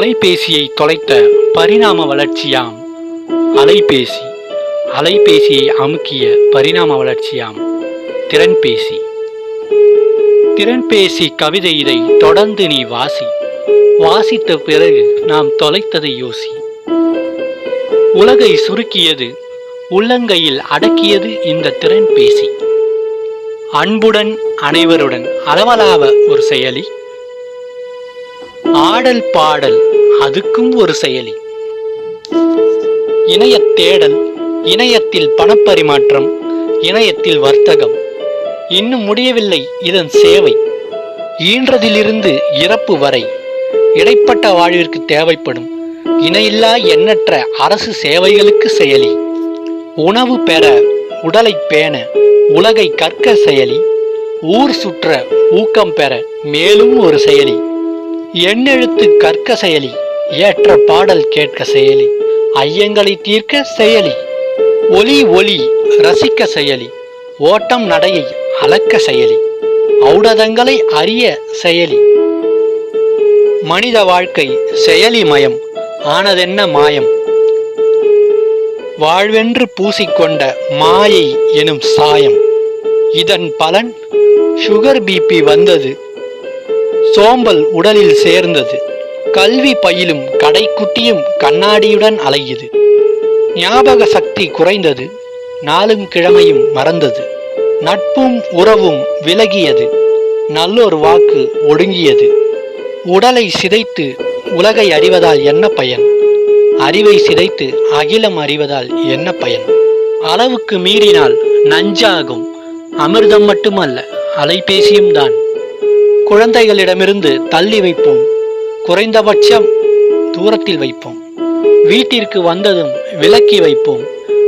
தொலைபேசியை தொலைத்த பரிணாம வளர்ச்சியாம். அலைபேசி. அலைபேசியை அமுக்கிய பரிணாம வளர்ச்சியாம். திறன்பேசி. திறன்பேசி கவிதை இதை தொடர்ந்து நீ வாசி. வாசித்த பிறகு நாம் தொலைத்ததை யோசி. உலகை சுருக்கியது உள்ளங்கையில் அடக்கியது இந்த திறன்பேசி. அன்புடன் அனைவருடன் அளவலாவ ஒரு செயலி. ஆடல் பாடல் அதுக்கும் ஒரு செயலி. இணைய தேடல் இணையத்தில் பணப்பரிமாற்றம் இணையத்தில் வர்த்தகம். இன்னும் முடியவில்லை இதன் சேவை. ஈன்றதிலிருந்து இறப்பு வரை. இடைப்பட்ட வாழ்விற்கு தேவைப்படும் இணையில்லா எண்ணற்ற அரசு சேவைகளுக்கு செயலி. உணவு பெற உடலை பேண உலகை கற்க செயலி. ஊர் சுற்ற ஊக்கம் பெற மேலும் ஒரு செயலி. எண்ணெழுத்து கற்க செயலி. ஏற்ற பாடல் கேட்க செயலி ஐயங்களை தீர்க்க செயலி ஒலி ஒலி ரசிக்க செயலி ஓட்டம் நடையை அளக்க செயலி ஔடதங்களை அறிய செயலி. மனித வாழ்க்கை செயலி மயம் ஆனதென்ன மாயம்? வாழ்வென்று பூசிக்கொண்ட மாயை எனும் சாயம் இதன் பலன் சுகர் பிபி வந்தது சோம்பல் உடலில் சேர்ந்தது. கல்வி பயிலும் கடைக்குட்டியும் கண்ணாடியுடன் அலையுது ஞாபக சக்தி குறைந்தது நாளும் கிழமையும் மறந்தது. நட்பும் உறவும் விலகியது நல்லொரு வாக்கு ஒடுங்கியது. உடலை சிதைத்து உலகை அறிவதால் என்ன பயன்? அறிவை சிதைத்து அகிலம் அறிவதால் என்ன பயன்? அளவுக்கு மீறினால் நஞ்சாகும் அமிர்தம் மட்டுமல்ல அலைபேசியும் தான். குழந்தைகளிடமிருந்து தள்ளி வைப்போம் குறைந்தபட்சம் தூரத்தில் வைப்போம். வீட்டிற்கு வந்ததும் விலக்கி வைப்போம்.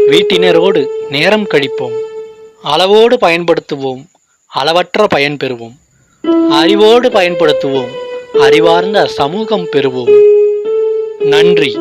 வீட்டினரோடு நேரம் கழிப்போம். அளவோடு பயன்படுத்துவோம். அளவற்ற பயன் பெறுவோம். அறிவோடு பயன்படுத்துவோம். அறிவார்ந்த சமூகம் பெறுவோம். நன்றி.